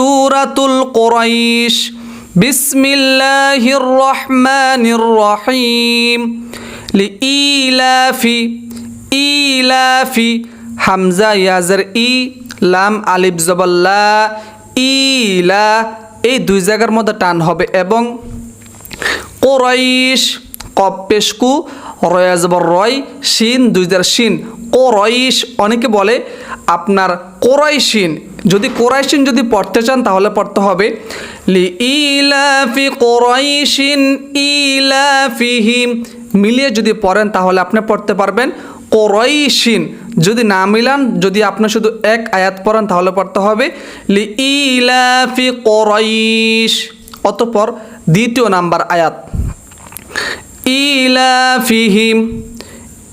সুরাতুল কোরাইশ। বিসমিল্লাহির রহমানির রহিম। লিইলাফি, ইলাফি, হামজা, ইয়াজের ই, লাম, আলিফ জবাল্লা ইলা, এই দুই জায়গার মধ্যে টান হবে এবং কোরাইশ কপ পেশকু রয়াজবর রয়, শিন দুইদার শিন। কোরাইশ অনেকে বলে আপনার কোরাইশিন যদি কোরাইশিন যদি পড়তে চান, তাহলে পড়তে হবে লি ইলাফি ইলাফিহিম। মিলিয়ে যদি পড়েন, তাহলে আপনি পড়তে পারবেন, কোরাইশিন যদি না মিলান, যদি আপনি শুধু এক আয়াত পড়েন, তাহলে পড়তে হবে লি ইলাফি কোরাইশ। অতপর দ্বিতীয় নাম্বার আয়াত, ইলাফিহিম।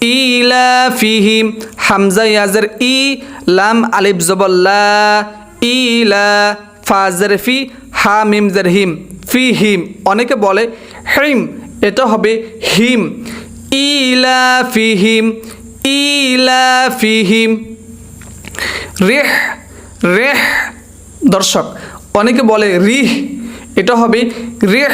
ইলাফিহিম হামজা ইয়াজের ই, লাম আলিফ জবল্লা ইলা ফাজের ফি হা মিম হিম, ফি হিম। অনেকে বলে হিম, এটা হবে হিম। ইলাফিহিম ইলাফিহিম। রেহ রেহ দর্শক, অনেকে বলে রিহ, এটা হবে রেহ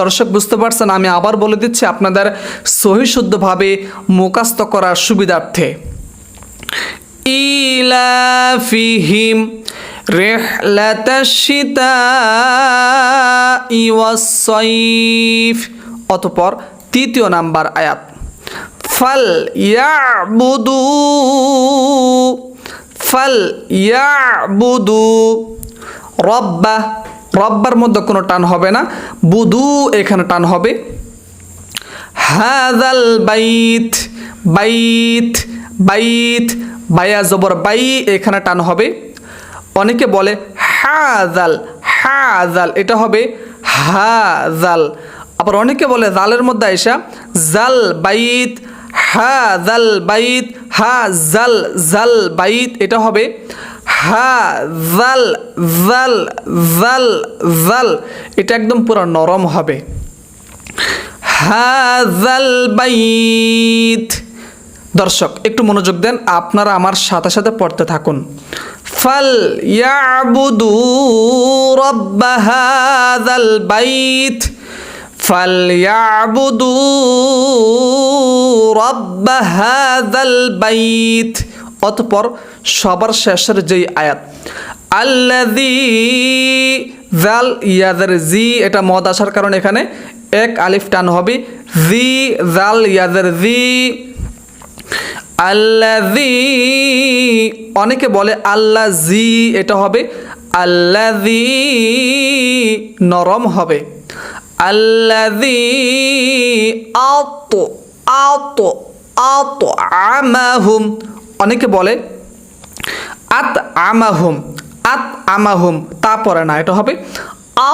দর্শক বুঝতে পারছেন, আমি আবার বলে দিচ্ছি আপনাদের সহিশুদ্ধভাবে মোকাস্ত করার সুবিধার্থে। ইলাফিহিম রেহলাতাশিতাইওয়াসাইফ অতপর তৃতীয় নাম্বার আয়াত। ফাল ইয়াবুদু ফাল ইয়াবুদু রব্বা রব্বার মধ্যে কোনো টান হবে না। বুদু এখানে টান হবে। হাজাল বাইত বাইত বাইত, বায়া জবর বাই এখানে টান হবে। অনেকে বলে হাজাল হাজাল এটা হবে হাজাল আবার অনেকে বলে জালের মধ্যে আইসা জাল বাইত হা জাল বাইত হা জাল জাল বাইত, এটা হবে হা জাল জাল জাল জাল এটা একদম পুরো নরম হবে। হাজাল বাইত। দর্শক, একটু মনোযোগ দেন, আপনারা আমার সাথে সাথে পড়তে থাকুন। ফাল ইয়াবুদু রব্ব হাযাল বাইত। ফাল ইয়াবুদু রব্ব হাযাল বাইত। অতঃপর সবার শেষের যেই আয়াত, আল্লাযী জাল ইয়াদের জি এটা মদ আসার কারণে এখানে এক আলিফ টান হবে, জি জাল ইয়াদের জি আল্লাজি অনেকে বলে আল্লাহ জি এটা হবে আল্লাজি নরম হবে আল্লাজি আত আত আত আমাহুম অনেকে বলে, আত আমাহুম আত আমাহুম তা পরে না, এটা হবে,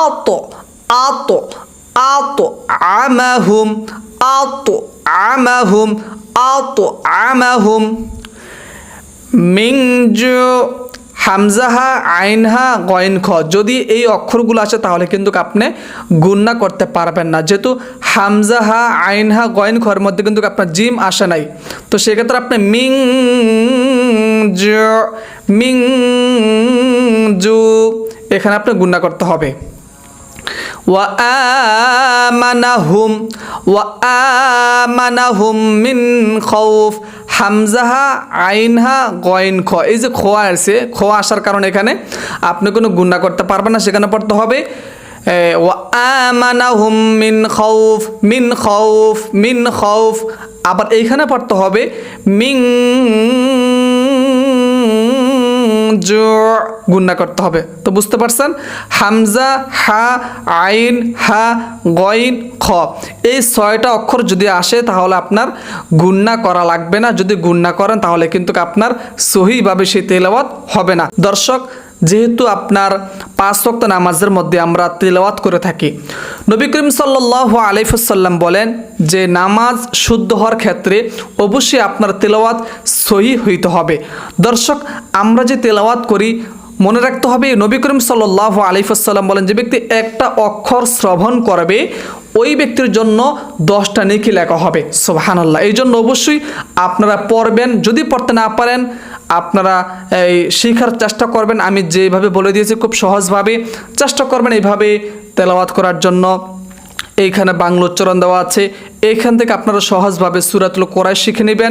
আত আত আত আমাহুম আত আমাহুম আত আমাহুম মিংজু হামজাহা, আইনহা গয়েন খ যদি এই অক্ষরগুলো আসে, তাহলে কিন্তু আপনি গুন্না করতে পারবেন না। যেহেতু হামজাহা, আইনহা গয়েন খর মধ্যে কিন্তু আপনার জিম আসে নাই। তো সেক্ষেত্রে আপনি মিং মিং জু এখানে আপনি গুন্না করতে হবে। ওয়ামানাহুম ওয়ামানাহুম মিন খৌফ হামজাহা, আইনহা গয়েন খ এই যে খোয়া আসে খোয়া আসার কারণে এখানে আপনি কোনো গুন্না করতে পারবেন না, সেখানে পড়তে হবে মিন খৌফ মিন খৌফ মিন খৌফ আবার এইখানে পড়তে হবে মিং জু গুন্না করতে হবে। তো বুঝতে পারছেন? হামজা, হা, আইন, হা, গইন, খ। এই ছয়টা অক্ষর যদি আসে, তাহলে আপনার গুন্না করা লাগবে না। যদি গুন্না করেন, তাহলে কিন্তু আপনার সহিভাবে সেই তেলাওয়াত হবে না। দর্শক যেহেতু আপনার পাঁচ ওয়াক্ত নামাজের মধ্যে আমরা তেলাওয়াত করে থাকি। নবী করিম সাল্লাহ আলিফুসাল্লাম বলেন যে নামাজ শুদ্ধ হওয়ার ক্ষেত্রে অবশ্যই আপনার তেলাওয়াত সহি হইতে হবে। দর্শক, আমরা যে তেলাওয়াত করি, মনে রাখতে হবে, নবী করিম সাল্লাহ আলিফাসাল্লাম বলেন, যে ব্যক্তি একটা অক্ষর শ্রবণ করবে, ওই ব্যক্তির জন্য দশটা নেকি লেখা হবে। সোহানাল্লাহ এই জন্য অবশ্যই আপনারা পড়বেন। যদি পড়তে না পারেন আপনারা এই শেখার চেষ্টা করবেন। আমি যেভাবে বলে দিয়েছি খুব সহজভাবে চেষ্টা করবেন এইভাবে তেলাওয়াত করার জন্য। এইখানে বাংলা উচ্চারণ দেওয়া আছে। এইখান থেকে আপনারা সহজভাবে সুরাতুল কোরআশ শিখে নেবেন।